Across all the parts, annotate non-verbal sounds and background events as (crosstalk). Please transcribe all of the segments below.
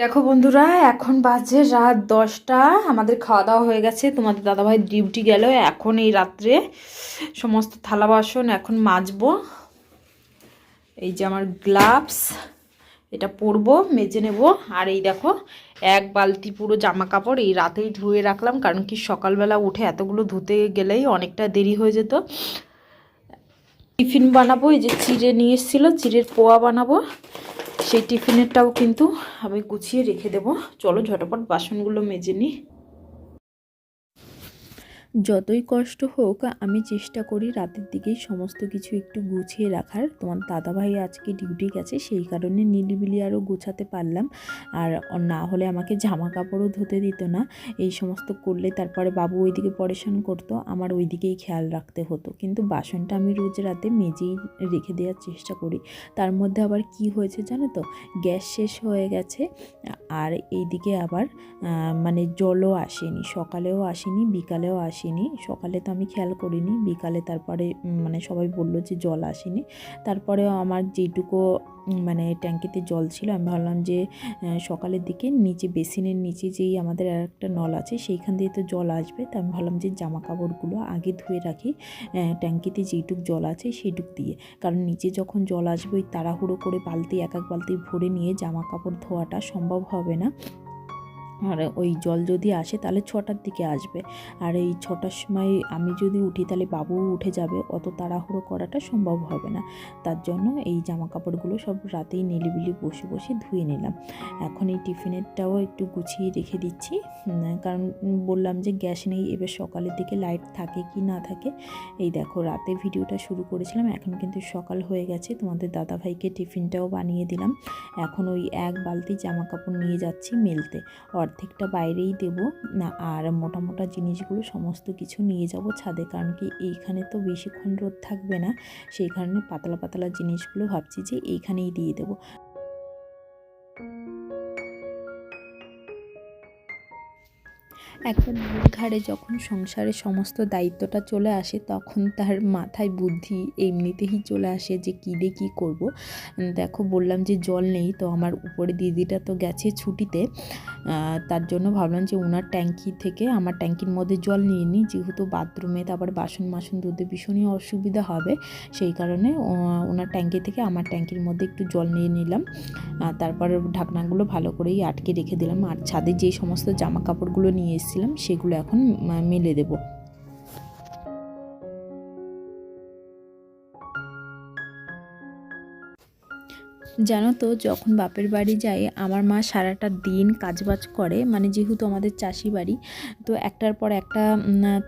দেখো বন্ধুরা, এখন বাজে রাত দশটা, আমাদের খাওয়া দাওয়া হয়ে গেছে। তোমাদের দাদাভাই ডিউটি গেল এখন এই রাত্রে। সমস্ত থালা বাসন এখন মাজবো। এই যে আমার গ্লাভস, এটা পরবো, মেজে নেব। আর এই দেখো, এক বালতি পুরো জামা কাপড় এই রাতেই ধুয়ে রাখলাম, কারণ কি সকালবেলা উঠে এতগুলো ধুতে গেলেই অনেকটা দেরি হয়ে যেত। টিফিন বানাবো, এই যে চিড়ে নিয়ে এসেছিল, চিড়ের পোয়া বানাবো। সেই টিফিনেরটাও কিন্তু আমি গুছিয়ে রেখে দেব। চলো ঝটপট বাসনগুলো মেজে নিই। যতই কষ্ট হোক, আমি চেষ্টা করি রাতের দিকেই সমস্ত কিছু একটু গুছিয়ে রাখার। তোমার দাদাভাই আজকে ডিউটি গেছে, সেই কারণে নিলিবিলি আরও গোছাতে পারলাম। আর না হলে আমাকে জামা কাপড়ও ধুতে দিত না। এই সমস্ত করলে তারপরে বাবু ওইদিকে পরেশান করতো, আমার ওই দিকেই খেয়াল রাখতে হতো। কিন্তু বাসনটা আমি রোজ রাতে মেজেই রেখে দেওয়ার চেষ্টা করি। তার মধ্যে আবার কি হয়েছে জানো তো? গ্যাস শেষ হয়ে গেছে, আর এইদিকে আবার মানে জলও আসেনি, সকালেও আসেনি, বিকালেও আসেনি। সকালে তো আমি খেয়াল করিনি, বিকালে তারপরে মানে সবাই বলল যে জল আসেনি। তারপরেও আমার যেটুকু মানে ট্যাঙ্কিতে জল ছিল, আমি ভাবলাম যে সকালের দিকে নিচে বেসিনের নিচে যেই আমাদের আর একটা নল আছে, সেইখান দিয়ে তো জল আসবে। তা আমি ভাবলাম যে জামা কাপড়গুলো আগে ধুয়ে রাখি ট্যাঙ্কিতে যেইটুক জল আছে সেইটুক দিয়ে। কারণ নিচে যখন জল আসবে, ওই তাড়াহুড়ো করে বালতি, এক এক বালতি ভরে নিয়ে জামা কাপড় ধোয়াটা সম্ভব হবে না। আর ওই জল যদি আসে তাহলে ছটার দিকে আসবে। আর এই ছটার সময় আমি যদি উঠি তাহলে বাবু উঠে যাবে, অত তাড়াহুড়ো করাটা সম্ভব হবে না। তার জন্য এই জামা কাপড়গুলো সব রাতেই নিলিবিলি বসে বসে ধুয়ে নিলাম। এখন এই টিফিনেরটাও একটু গুছিয়ে রেখে দিচ্ছি। কারণ বললাম যে গ্যাস নেই, এবার সকালের দিকে লাইট থাকে কি না থাকে। এই দেখো রাতে ভিডিওটা শুরু করেছিলাম, এখন কিন্তু সকাল হয়ে গেছে। তোমাদের দাদাভাইকে টিফিনটাও বানিয়ে দিলাম। এখন ওই এক বালতি জামা কাপড় নিয়ে যাচ্ছি মেলতে। অর্ধেকটা বাইরেই দেব। না, আর মোটা মোটা জিনিসগুলো সমস্ত কিছু নিয়ে যাব ছাদে, কারণ কি এইখানে তো বেশিক্ষণ রোদ থাকবে না। সেই কারণে পাতলা পাতলা জিনিসগুলো ভাবছি যে এইখানেই দিয়ে দেবো। একটা ঘাড়ে যখন সংসারের সমস্ত দায়িত্বটা চলে আসে, তখন তার মাথায় বুদ্ধি এমনিতেই চলে আসে যে কী দিয়ে কী করব। দেখো, বললাম যে জল নেই, তো আমার উপরে দিদিটা তো গেছে ছুটিতে। তার জন্য ভাবলাম যে ওনার ট্যাঙ্কি থেকে আমার ট্যাঙ্কির মধ্যে জল নিয়ে নিই, যেহেতু বাথরুমে তারপর বাসন মাসন ধুতে ভীষণই অসুবিধা হবে। সেই কারণে ওনার ট্যাঙ্কি থেকে আমার ট্যাঙ্কির মধ্যে একটু জল নিয়ে নিলাম। তারপর ঢাকনাগুলো ভালো করেই আটকে রেখে দিলাম। আর ছাদে যেই সমস্ত জামা কাপড়গুলো নিয়ে এসেছিলাম সেগুলো এখন মেলে দেবো। জানো তো, যখন বাপের বাড়ি যাই, আমার মা সারাটা দিন কাজবাজ করে মানে যেহেতু আমাদের চাষি বাড়ি, তো একটার পর একটা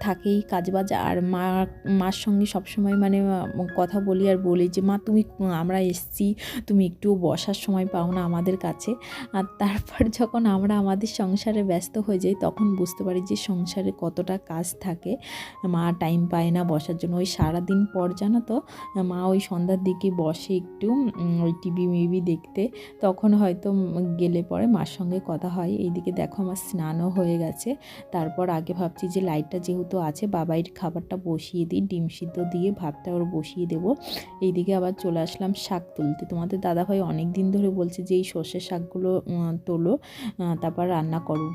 থাকেই কাজবাজ, আর মা, মার সঙ্গে সবসময় মানে কথা বলি আর বলি যে, মা, তুমি, আমরা এসছি, তুমি একটু বসার সময় পাও না আমাদের কাছে। আর তারপর (laughs) যখন আমরা আমাদের সংসারে ব্যস্ত হয়ে যাই, তখন বুঝতে পারি যে, সংসারে কতটা কাজ থাকে। মা টাইম পায় না বসার জন্য। ওই সারাদিন পর জানো তো, মা ওই সন্ধ্যার দিকে বসে একটু ওই টিভি মেবি দেখতে, তখন হয়তো গেলে পরে মার সঙ্গে কথা হয়, এইদিকে দেখো আমার স্নানও হয়ে গেছে। তারপর আগে ভাবছি যে লাইটটা যেহেতু আছে বাবাইয়ের খাবারটা বসিয়ে দিই, ডিম সিদ্ধ দিয়ে ভাতটা ওর বসিয়ে দেবো। এইদিকে আবার চলে আসলাম শাক তুলতে। তোমাদের দাদাভাই অনেক দিন ধরে বলছে যে, এই সর্ষে শাকগুলো তোলো তারপর রান্না করো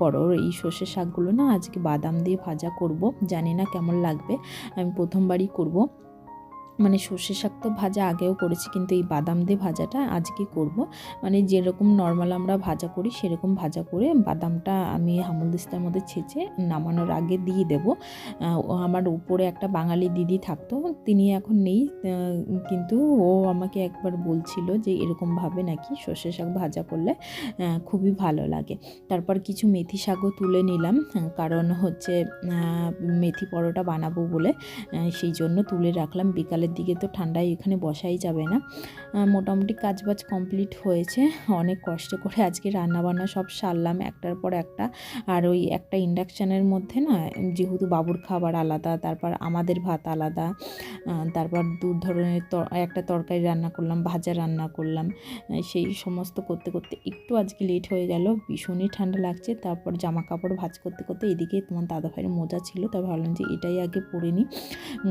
করো। এই সর্ষে শাকগুলো না আজকে বাদাম দিয়ে ভাজা করব, জানি না কেমন লাগবে। আমি প্রথমবারই করব। মানে সর্ষে শাক তো ভাজা আগেও করেছি, কিন্তু এই বাদাম দিয়ে ভাজাটা আজকে করব। মানে যেরকম নর্মাল আমরা ভাজা করি, সেরকম ভাজা করে বাদামটা আমি হামল দিস্তার মধ্যে ছেঁচে নামানোর আগে দিয়ে দেব। আমার উপরে একটা বাঙালি দিদি থাকতো, তিনি এখন নেই কিন্তু ও আমাকে একবার বলছিল যে এরকমভাবে নাকি সর্ষে শাক ভাজা করলে খুবই ভালো লাগে। তারপর কিছু মেথি শাকও তুলে নিলাম, কারণ হচ্ছে মেথি পরোটা বানাবো বলে সেই জন্য তুলে রাখলাম। বিকালে বিকালের দিকে তো ঠান্ডায় এখানে বসাই যাবে না। মোটামুটি কাজবাজ কমপ্লিট হয়েছে। অনেক কষ্ট করে আজকে রান্নাবান্না সব সারলাম একটার পর একটা। আর ওই একটা ইন্ডাকশানের মধ্যে না, যেহেতু বাবুর খাবার আলাদা, তারপর আমাদের ভাত আলাদা তারপর দু ধরনের একটা তরকারি রান্না করলাম, ভাজা রান্না করলাম। সেই সমস্ত করতে করতে একটু আজকে লেট হয়ে গেল, ভীষণই ঠান্ডা লাগছে। তারপর জামা কাপড় ভাজ করতে করতে এদিকে তোমার দাদা ভাইয়ের মোজা ছিল তবে ভাবলাম যে এটাই আগে পরে নিই।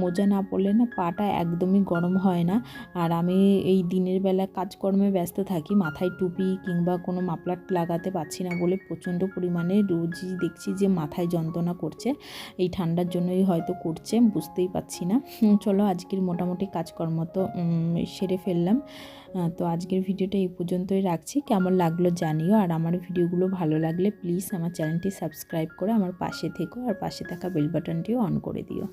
মোজা না পরলে না পাটা এক একদমই গরম হয় না। আর আমি এই দিনের বেলা কাজকর্মে ব্যস্ত থাকি, মাথায় টুপি কিংবা কোনো মাপলাট লাগাতে পারছি না বলে প্রচণ্ড পরিমাণে রোজই দেখছি যে মাথায় যন্ত্রণা করছে। এই ঠান্ডার জন্যই হয়তো করছে, বুঝতেই পারছি না। চলো আজকের মোটামুটি কাজকর্ম তো সেরে ফেললাম। তো আজকের ভিডিওটা এই পর্যন্তই রাখছি। কেমন লাগল জানিও। আর আমার ভিডিওগুলো ভালো লাগলে প্লিজ আমার চ্যানেলটি সাবস্ক্রাইব করে আমার পাশে থেকো। আর পাশে থাকা বেল বাটনটিও অন করে দিও।